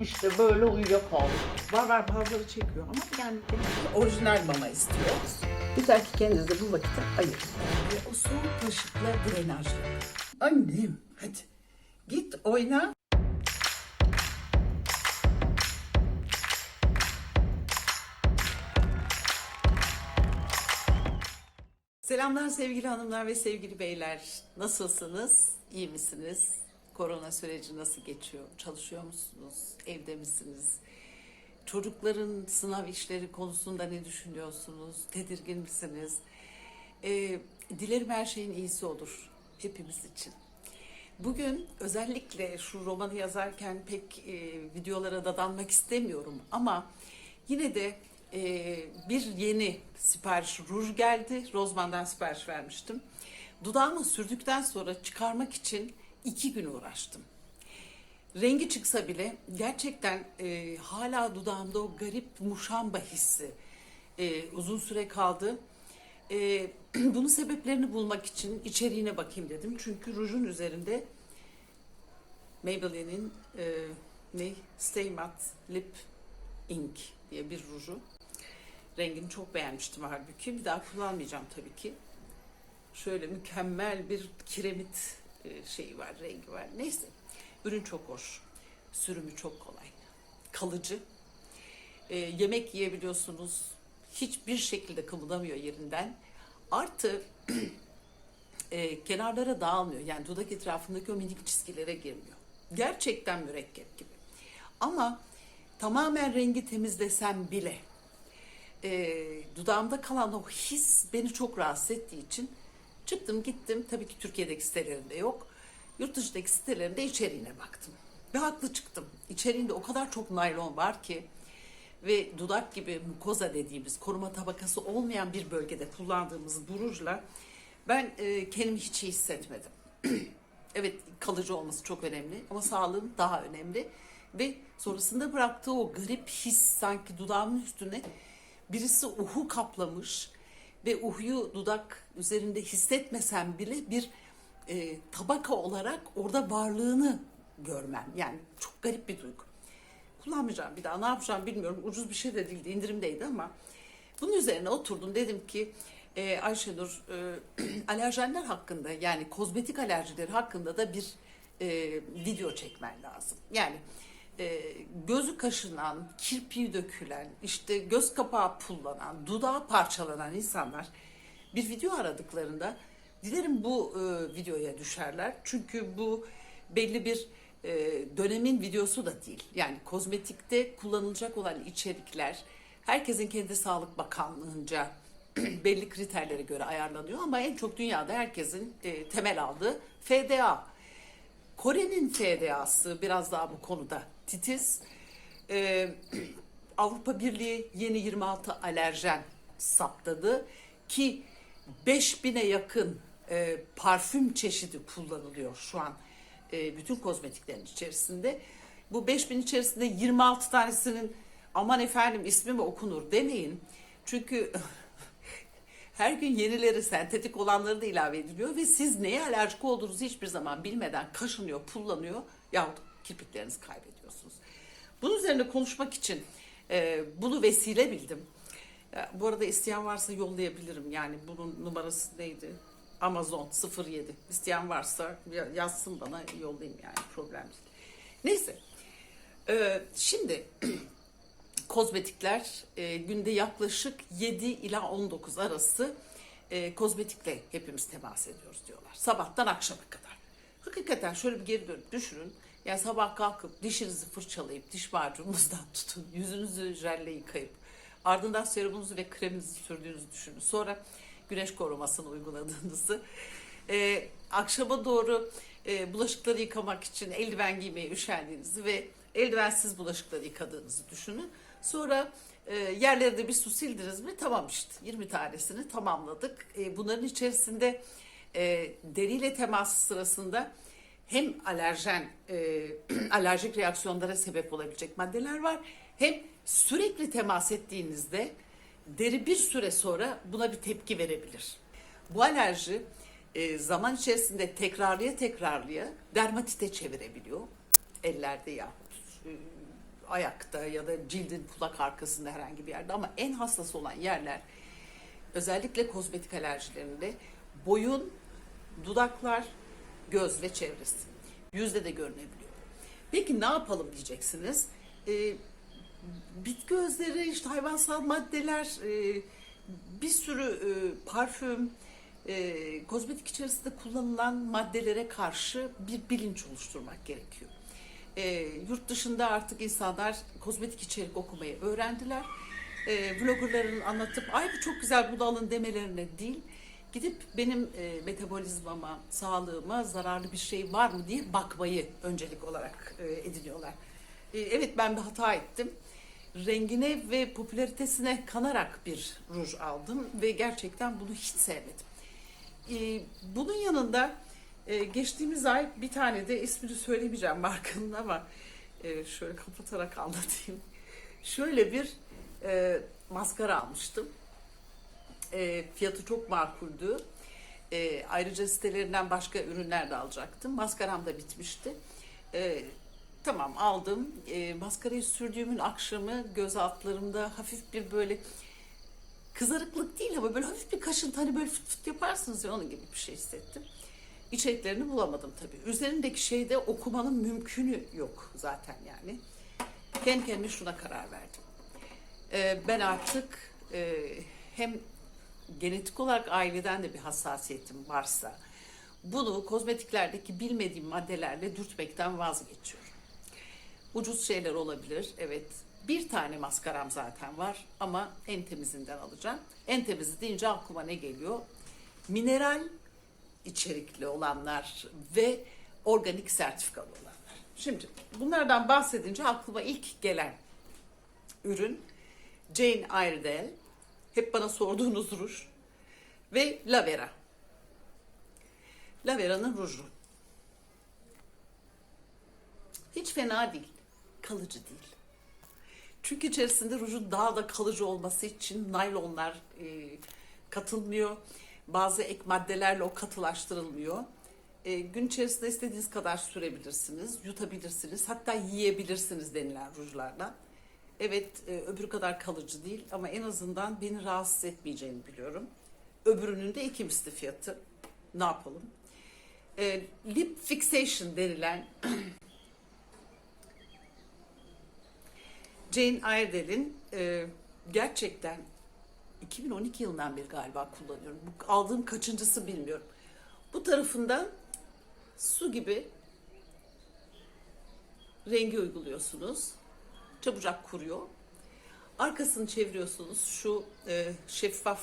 İşte böyle uyuyakaldım. Var var bazıları çekiyor ama yani Orijinal mama istiyoruz. güzel ki kendinize bu vakiti ayırın. Ve o soğuk kaşıkla drenajla. Annem hadi git oyna. Selamlar sevgili hanımlar ve sevgili beyler. Nasılsınız? İyi misiniz? Korona süreci nasıl geçiyor? Çalışıyor musunuz? Evde misiniz? Çocukların sınav işleri konusunda ne düşünüyorsunuz? Tedirgin misiniz? Ee, dilerim her şeyin iyisi olur hepimiz için. Bugün özellikle şu romanı yazarken pek e, videolara dadanmak istemiyorum ama yine de e, bir yeni sipariş ruj geldi. Rozman'dan sipariş vermiştim. Dudağıma sürdükten sonra çıkarmak için iki gün uğraştım. Rengi çıksa bile gerçekten e, hala dudağımda o garip muşamba hissi e, uzun süre kaldı. E, bunun sebeplerini bulmak için içeriğine bakayım dedim. Çünkü rujun üzerinde Maybelline'in e, ne Stay Matte Lip Ink diye bir ruju. Rengini çok beğenmiştim halbuki. Bir daha kullanmayacağım tabii ki. Şöyle mükemmel bir kiremit şeyi var, rengi var. Neyse. Ürün çok hoş. Sürümü çok kolay. Kalıcı. E, yemek yiyebiliyorsunuz. Hiçbir şekilde kımıldamıyor yerinden. Artı e, kenarlara dağılmıyor. Yani dudak etrafındaki o minik çizgilere girmiyor. Gerçekten mürekkep gibi. Ama tamamen rengi temizlesem bile e, dudağımda kalan o his beni çok rahatsız ettiği için çıktım gittim. Tabii ki Türkiye'deki sitelerinde yok. Yurt dışındaki sitelerinde içeriğine baktım. Ve haklı çıktım. İçeriğinde o kadar çok naylon var ki ve dudak gibi mukoza dediğimiz koruma tabakası olmayan bir bölgede kullandığımız bu rujla ben e, kendimi hiç iyi hissetmedim. evet kalıcı olması çok önemli ama sağlığım daha önemli. Ve sonrasında bıraktığı o garip his sanki dudağımın üstüne birisi uhu kaplamış ve uhuyu dudak üzerinde hissetmesem bile bir e, tabaka olarak orada varlığını görmem. Yani çok garip bir duygu. Kullanmayacağım bir daha ne yapacağım bilmiyorum. Ucuz bir şey de değildi indirimdeydi ama bunun üzerine oturdum dedim ki e, Ayşenur e, alerjenler hakkında yani kozmetik alerjileri hakkında da bir e, video çekmen lazım. Yani e, gözü kaşınan, kirpiği dökülen, işte göz kapağı pullanan, dudağı parçalanan insanlar bir video aradıklarında dilerim bu e, videoya düşerler. Çünkü bu belli bir e, dönemin videosu da değil. Yani kozmetikte kullanılacak olan içerikler herkesin kendi Sağlık Bakanlığı'nca belli kriterlere göre ayarlanıyor ama en çok dünyada herkesin e, temel aldığı FDA. Kore'nin FDA'sı biraz daha bu konuda titiz. Ee, Avrupa Birliği yeni 26 alerjen saptadı ki 5000'e yakın e, parfüm çeşidi kullanılıyor şu an e, bütün kozmetiklerin içerisinde. Bu 5000 içerisinde 26 tanesinin aman efendim ismi mi okunur demeyin. Çünkü her gün yenileri sentetik olanları da ilave ediliyor ve siz neye alerjik olduğunuzu hiçbir zaman bilmeden kaşınıyor, pullanıyor yahut kirpiklerinizi kaybediyorsunuz. Bunun üzerine konuşmak için e, bunu vesile bildim. Ya, bu arada isteyen varsa yollayabilirim. Yani bunun numarası neydi? Amazon 07. İsteyen varsa ya- yazsın bana yollayayım yani problem değil. Neyse. Ee, şimdi kozmetikler e, günde yaklaşık 7 ila 19 arası e, kozmetikle hepimiz temas ediyoruz diyorlar. Sabahtan akşama kadar. Hakikaten şöyle bir geri dönüp düşünün. Yani sabah kalkıp dişinizi fırçalayıp diş macununuzdan tutun, yüzünüzü jelle yıkayıp ardından serumunuzu ve kreminizi sürdüğünüzü düşünün. Sonra güneş korumasını uyguladığınızı e, akşama doğru e, bulaşıkları yıkamak için eldiven giymeye üşendiğinizi ve eldivensiz bulaşıkları yıkadığınızı düşünün. Sonra e, yerlerde bir su sildiniz mi? Tamam işte 20 tanesini tamamladık. E, bunların içerisinde e, deriyle temas sırasında hem alerjen, e, alerjik reaksiyonlara sebep olabilecek maddeler var. Hem sürekli temas ettiğinizde deri bir süre sonra buna bir tepki verebilir. Bu alerji e, zaman içerisinde tekrarlıya tekrarlıya dermatite çevirebiliyor. Ellerde yahut e, ayakta ya da cildin kulak arkasında herhangi bir yerde ama en hassas olan yerler özellikle kozmetik alerjilerinde boyun, dudaklar, göz ve çevresi. Yüzde de görünebiliyor. Peki ne yapalım diyeceksiniz. Ee, bitki özleri, işte hayvansal maddeler, e, bir sürü e, parfüm, e, kozmetik içerisinde kullanılan maddelere karşı bir bilinç oluşturmak gerekiyor. E, yurt dışında artık insanlar kozmetik içerik okumayı öğrendiler. E, bloggerların anlatıp ay bu çok güzel bunu alın demelerine değil, gidip benim e, metabolizmama, sağlığıma zararlı bir şey var mı diye bakmayı öncelik olarak e, ediniyorlar. E, evet ben bir hata ettim. Rengine ve popülaritesine kanarak bir ruj aldım ve gerçekten bunu hiç sevmedim. E, bunun yanında e, geçtiğimiz ay bir tane de ismini söylemeyeceğim markanın ama e, şöyle kapatarak anlatayım. Şöyle bir e, maskara almıştım. E, fiyatı çok makuldü. E, ayrıca sitelerinden başka ürünler de alacaktım. Maskaram da bitmişti. E, tamam aldım. E, maskarayı sürdüğümün akşamı göz altlarımda hafif bir böyle kızarıklık değil ama böyle hafif bir kaşıntı hani böyle fıt fıt yaparsınız ya onun gibi bir şey hissettim. İçeriklerini bulamadım tabii. Üzerindeki şeyde okumanın mümkünü yok zaten yani. Kendi kendime şuna karar verdim. Ee, ben artık e, hem genetik olarak aileden de bir hassasiyetim varsa bunu kozmetiklerdeki bilmediğim maddelerle dürtmekten vazgeçiyorum. Ucuz şeyler olabilir, evet. Bir tane maskaram zaten var ama en temizinden alacağım. En temizi deyince aklıma ne geliyor? Mineral içerikli olanlar ve organik sertifikalı olanlar. Şimdi bunlardan bahsedince aklıma ilk gelen ürün Jane Iredale. Hep bana sorduğunuz ruj. Ve Lavera. Lavera'nın ruju. Hiç fena değil. Kalıcı değil. Çünkü içerisinde rujun daha da kalıcı olması için naylonlar e, katılmıyor. Bazı ek maddelerle o katılaştırılmıyor. E, gün içerisinde istediğiniz kadar sürebilirsiniz, yutabilirsiniz, hatta yiyebilirsiniz denilen rujlardan. Evet, e, öbürü kadar kalıcı değil ama en azından beni rahatsız etmeyeceğini biliyorum. Öbürünün de iki misli fiyatı. Ne yapalım? E, lip fixation denilen Jane Iredale'in e, gerçekten 2012 yılından beri galiba kullanıyorum. Bu aldığım kaçıncısı bilmiyorum. Bu tarafından su gibi rengi uyguluyorsunuz. Çabucak kuruyor. Arkasını çeviriyorsunuz. Şu e, şeffaf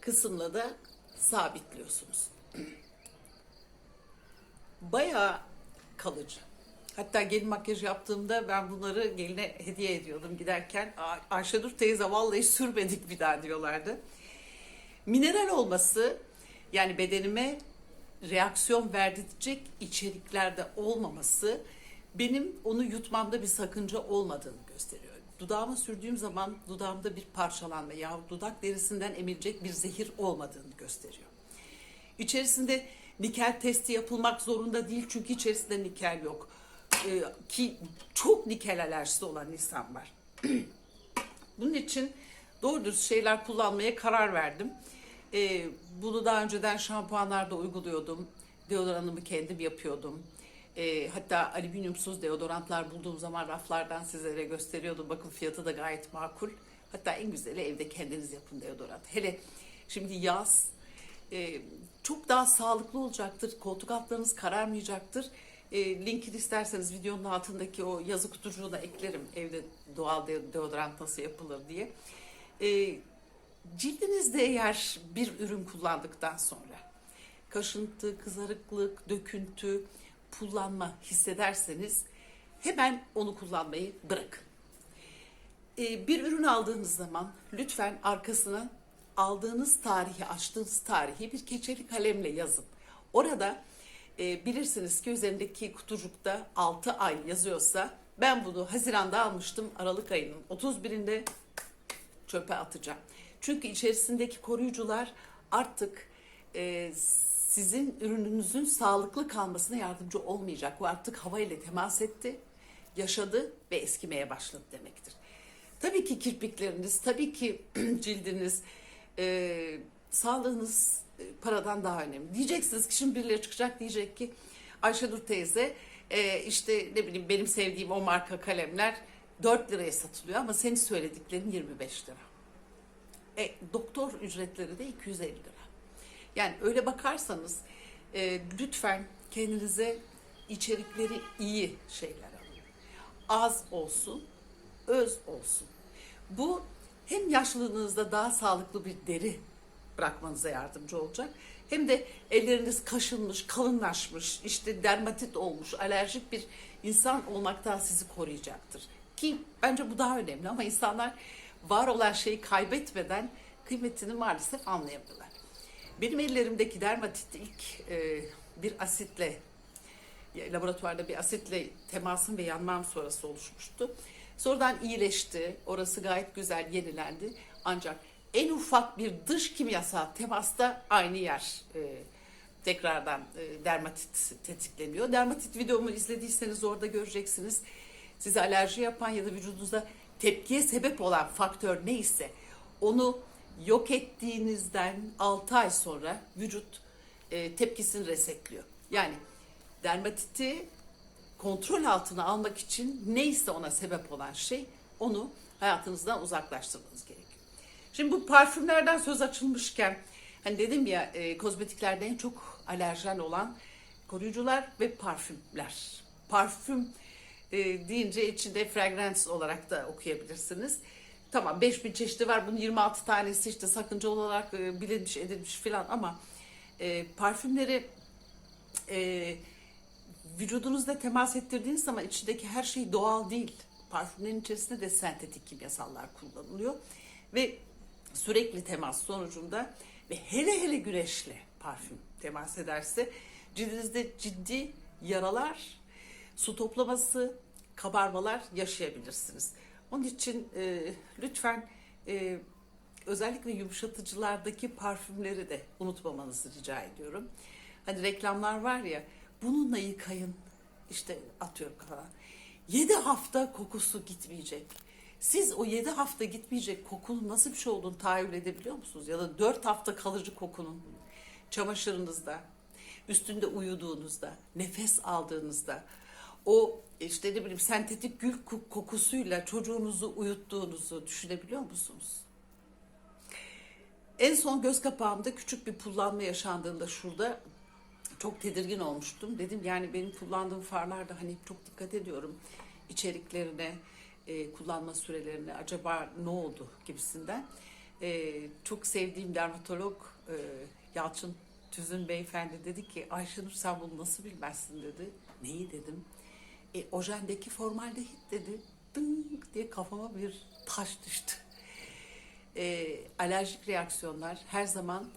kısımla da sabitliyorsunuz. Bayağı kalıcı. Hatta gelin makyajı yaptığımda ben bunları geline hediye ediyordum giderken. "Aa, Ayşenur teyze vallahi sürmedik bir daha diyorlardı. Mineral olması yani bedenime reaksiyon verdirecek içeriklerde olmaması benim onu yutmamda bir sakınca olmadığını gösteriyor. Dudağıma sürdüğüm zaman dudağımda bir parçalanma ya dudak derisinden emilecek bir zehir olmadığını gösteriyor. İçerisinde nikel testi yapılmak zorunda değil çünkü içerisinde nikel yok. Ee, ki çok nikel alerjisi olan insan var. Bunun için doğru dürüst şeyler kullanmaya karar verdim. Ee, bunu daha önceden şampuanlarda uyguluyordum. Deodoranımı kendim yapıyordum. Ee, hatta alüminyumsuz deodorantlar bulduğum zaman raflardan sizlere gösteriyordum. Bakın fiyatı da gayet makul. Hatta en güzeli evde kendiniz yapın deodorant. Hele şimdi yaz e, çok daha sağlıklı olacaktır. Koltuk altlarınız kararmayacaktır. E, linkini isterseniz videonun altındaki o yazı kutucuğuna eklerim. Evde doğal de- deodorant nasıl yapılır diye. E, cildinizde eğer bir ürün kullandıktan sonra kaşıntı, kızarıklık, döküntü, pullanma hissederseniz hemen onu kullanmayı bırakın. Ee, bir ürün aldığınız zaman lütfen arkasına aldığınız tarihi, açtığınız tarihi bir keçeli kalemle yazın. Orada e, bilirsiniz ki üzerindeki kutucukta 6 ay yazıyorsa ben bunu Haziran'da almıştım Aralık ayının 31'inde çöpe atacağım. Çünkü içerisindeki koruyucular artık e, sizin ürününüzün sağlıklı kalmasına yardımcı olmayacak. Bu artık hava ile temas etti yaşadı ve eskimeye başladı demektir. Tabii ki kirpikleriniz, tabii ki cildiniz, e, sağlığınız e, paradan daha önemli. Diyeceksiniz ki şimdi birileri çıkacak diyecek ki Ayşenur teyze e, işte ne bileyim benim sevdiğim o marka kalemler 4 liraya satılıyor ama senin söylediklerin 25 lira. E, doktor ücretleri de 250 lira. Yani öyle bakarsanız e, lütfen kendinize içerikleri iyi şeyler alın. Az olsun, öz olsun. Bu hem yaşlılığınızda daha sağlıklı bir deri bırakmanıza yardımcı olacak. Hem de elleriniz kaşınmış, kalınlaşmış, işte dermatit olmuş, alerjik bir insan olmaktan sizi koruyacaktır. Ki bence bu daha önemli ama insanlar var olan şeyi kaybetmeden kıymetini maalesef anlayamıyorlar. Benim ellerimdeki dermatit ilk e, bir asitle laboratuvarda bir asitle temasım ve yanmam sonrası oluşmuştu. Sonradan iyileşti. Orası gayet güzel yenilendi. Ancak en ufak bir dış kimyasal temasta aynı yer e, tekrardan e, dermatit tetikleniyor. Dermatit videomu izlediyseniz orada göreceksiniz. Size alerji yapan ya da vücudunuza tepkiye sebep olan faktör neyse onu yok ettiğinizden 6 ay sonra vücut e, tepkisini resetliyor. Yani dermatiti kontrol altına almak için neyse ona sebep olan şey onu hayatınızdan uzaklaştırmanız gerekiyor. Şimdi bu parfümlerden söz açılmışken hani dedim ya e, kozmetiklerde en çok alerjen olan koruyucular ve parfümler. Parfüm e, deyince içinde fragrance olarak da okuyabilirsiniz. Tamam 5000 çeşidi var. Bunun 26 tanesi işte sakıncalı olarak e, bilinmiş edilmiş filan ama e, parfümleri e, vücudunuzda temas ettirdiğiniz zaman içindeki her şey doğal değil. Parfümlerin içerisinde de sentetik kimyasallar kullanılıyor ve sürekli temas sonucunda ve hele hele güneşle parfüm temas ederse cildinizde ciddi yaralar, su toplaması, kabarmalar yaşayabilirsiniz. Onun için e, lütfen e, özellikle yumuşatıcılardaki parfümleri de unutmamanızı rica ediyorum. Hani reklamlar var ya bununla yıkayın işte atıyorum falan. 7 hafta kokusu gitmeyecek. Siz o 7 hafta gitmeyecek kokunun nasıl bir şey olduğunu tahayyül edebiliyor musunuz? Ya da 4 hafta kalıcı kokunun çamaşırınızda, üstünde uyuduğunuzda, nefes aldığınızda, o işte ne bileyim sentetik gül kokusuyla çocuğunuzu uyuttuğunuzu düşünebiliyor musunuz? En son göz kapağımda küçük bir pullanma yaşandığında şurada çok tedirgin olmuştum. Dedim yani benim kullandığım farlarda hani çok dikkat ediyorum içeriklerine, e, kullanma sürelerine acaba ne oldu gibisinden. E, çok sevdiğim dermatolog e, Yalçın Tüzün beyefendi dedi ki Ayşenur sen bunu nasıl bilmezsin dedi. Neyi dedim. E, ojendeki formaldehit dedi. Dınk diye kafama bir taş düştü. E, alerjik reaksiyonlar her zaman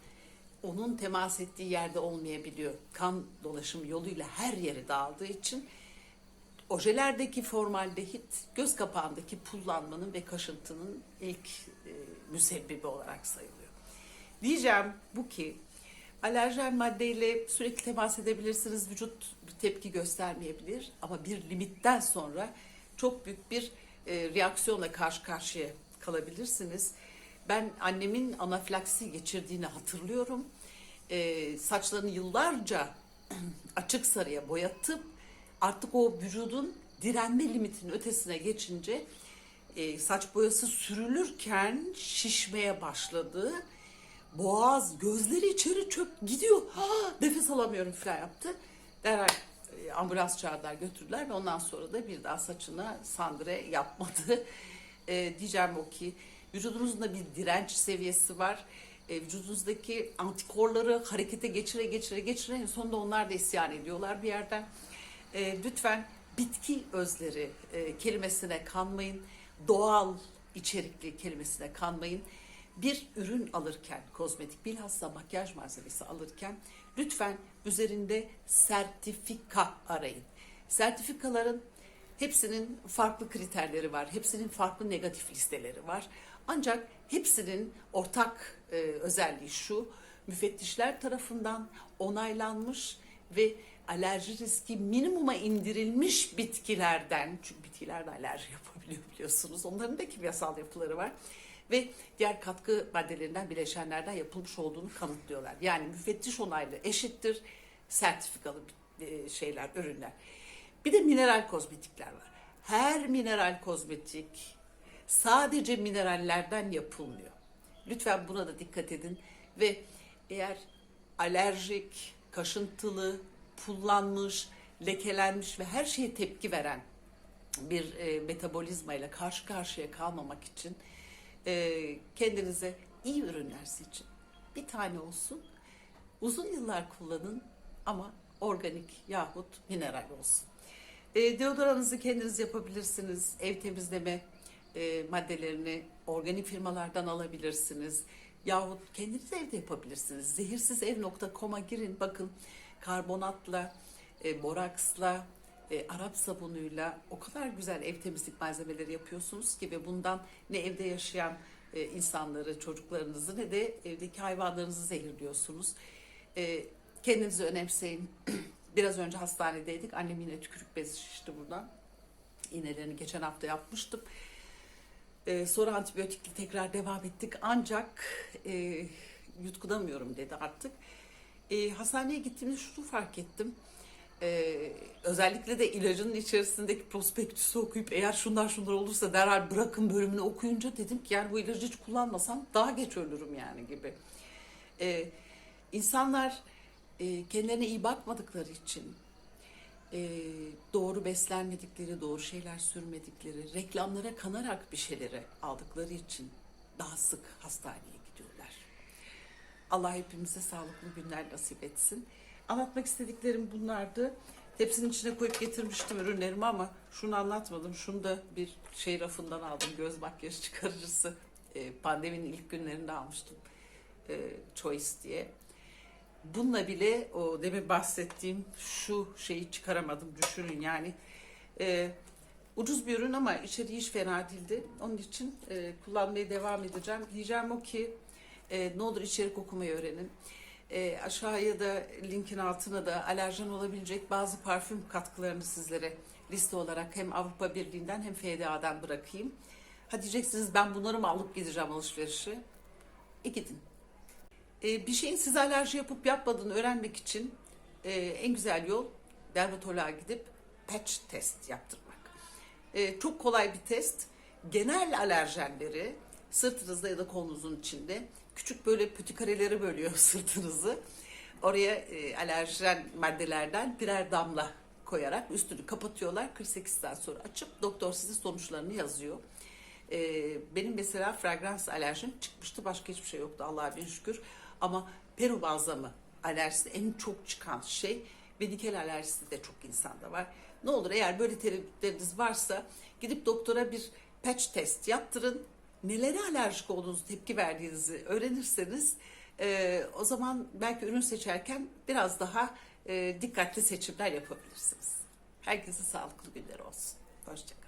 onun temas ettiği yerde olmayabiliyor. Kan dolaşım yoluyla her yere dağıldığı için ojelerdeki formaldehit göz kapağındaki pullanmanın ve kaşıntının ilk e, müsebbibi olarak sayılıyor. Diyeceğim bu ki alerjen maddeyle sürekli temas edebilirsiniz. Vücut tepki göstermeyebilir ama bir limitten sonra çok büyük bir e, reaksiyonla karşı karşıya kalabilirsiniz. Ben annemin anafilaksi geçirdiğini hatırlıyorum. E, saçlarını yıllarca açık sarıya boyatıp artık o vücudun direnme limitinin ötesine geçince e, saç boyası sürülürken şişmeye başladı. Boğaz, gözleri içeri çöp gidiyor. Ha, nefes alamıyorum falan yaptı. Derhal e, ambulans çağırdılar götürdüler ve ondan sonra da bir daha saçına sandre yapmadı. E, diyeceğim o ki vücudunuzda bir direnç seviyesi var. E, vücudunuzdaki antikorları harekete geçire geçire geçire en sonunda onlar da isyan ediyorlar bir yerden. E, lütfen bitki özleri e, kelimesine kanmayın. Doğal içerikli kelimesine kanmayın. Bir ürün alırken, kozmetik bilhassa makyaj malzemesi alırken lütfen üzerinde sertifika arayın. Sertifikaların hepsinin farklı kriterleri var. Hepsinin farklı negatif listeleri var. Ancak hepsinin ortak e, özelliği şu, müfettişler tarafından onaylanmış ve alerji riski minimuma indirilmiş bitkilerden, çünkü bitkiler de alerji yapabiliyor biliyorsunuz. Onların da kimyasal yapıları var. Ve diğer katkı maddelerinden, bileşenlerden yapılmış olduğunu kanıtlıyorlar. Yani müfettiş onaylı eşittir sertifikalı e, şeyler, ürünler. Bir de mineral kozmetikler var. Her mineral kozmetik sadece minerallerden yapılmıyor. Lütfen buna da dikkat edin ve eğer alerjik, kaşıntılı, pullanmış, lekelenmiş ve her şeye tepki veren bir e, metabolizma ile karşı karşıya kalmamak için e, kendinize iyi ürünler seçin. Bir tane olsun. Uzun yıllar kullanın ama organik yahut mineral olsun. E, deodoranınızı kendiniz yapabilirsiniz. Ev temizleme e, maddelerini organik firmalardan alabilirsiniz. Yahut kendiniz evde yapabilirsiniz. Zehirsizev.com'a girin bakın karbonatla, e, boraksla, e, Arap sabunuyla o kadar güzel ev temizlik malzemeleri yapıyorsunuz ki ve bundan ne evde yaşayan e, insanları, çocuklarınızı ne de evdeki hayvanlarınızı zehirliyorsunuz. E, kendinizi önemseyin. Biraz önce hastanedeydik. Annem yine tükürük bezi şişti buradan. İğnelerini geçen hafta yapmıştım. Ee, sonra antibiyotikle tekrar devam ettik. Ancak e, yutkunamıyorum dedi artık. E, hastaneye gittiğimde şunu fark ettim. E, özellikle de ilacının içerisindeki prospektüsü okuyup eğer şunlar şunlar olursa derhal bırakın bölümünü okuyunca dedim ki yani bu ilacı hiç kullanmasam daha geç ölürüm yani gibi. E, insanlar e, kendilerine iyi bakmadıkları için e, doğru beslenmedikleri, doğru şeyler sürmedikleri, reklamlara kanarak bir şeyleri aldıkları için daha sık hastaneye gidiyorlar. Allah hepimize sağlıklı günler nasip etsin. Anlatmak istediklerim bunlardı. Tepsinin içine koyup getirmiştim ürünlerimi ama şunu anlatmadım. Şunu da bir şey rafından aldım. Göz makyajı çıkarıcısı. E, pandeminin ilk günlerinde almıştım. E, Choice diye. Bununla bile o demin bahsettiğim şu şeyi çıkaramadım düşünün yani. E, ucuz bir ürün ama içeriği hiç fena değildi. Onun için e, kullanmaya devam edeceğim. Diyeceğim o ki e, ne olur içerik okumayı öğrenin. E, aşağıya da linkin altına da alerjen olabilecek bazı parfüm katkılarını sizlere liste olarak hem Avrupa Birliği'nden hem FDA'dan bırakayım. Ha diyeceksiniz ben bunları mı alıp gideceğim alışverişe? E gidin. E, bir şeyin size alerji yapıp yapmadığını öğrenmek için e, en güzel yol dermatoloğa gidip patch test yaptırmak. E, çok kolay bir test. Genel alerjenleri sırtınızda ya da kolunuzun içinde küçük böyle pütikareleri bölüyor sırtınızı. Oraya e, alerjen maddelerden birer damla koyarak üstünü kapatıyorlar. 48 saat sonra açıp doktor size sonuçlarını yazıyor. E, benim mesela fragrans alerjim çıkmıştı. Başka hiçbir şey yoktu Allah'a bin şükür. Ama peru balzamı alerjisi en çok çıkan şey ve nikel alerjisi de çok insanda var. Ne olur eğer böyle tereddütleriniz varsa gidip doktora bir patch test yaptırın. Nelere alerjik olduğunuzu, tepki verdiğinizi öğrenirseniz e, o zaman belki ürün seçerken biraz daha e, dikkatli seçimler yapabilirsiniz. Herkese sağlıklı günler olsun. Hoşçakalın.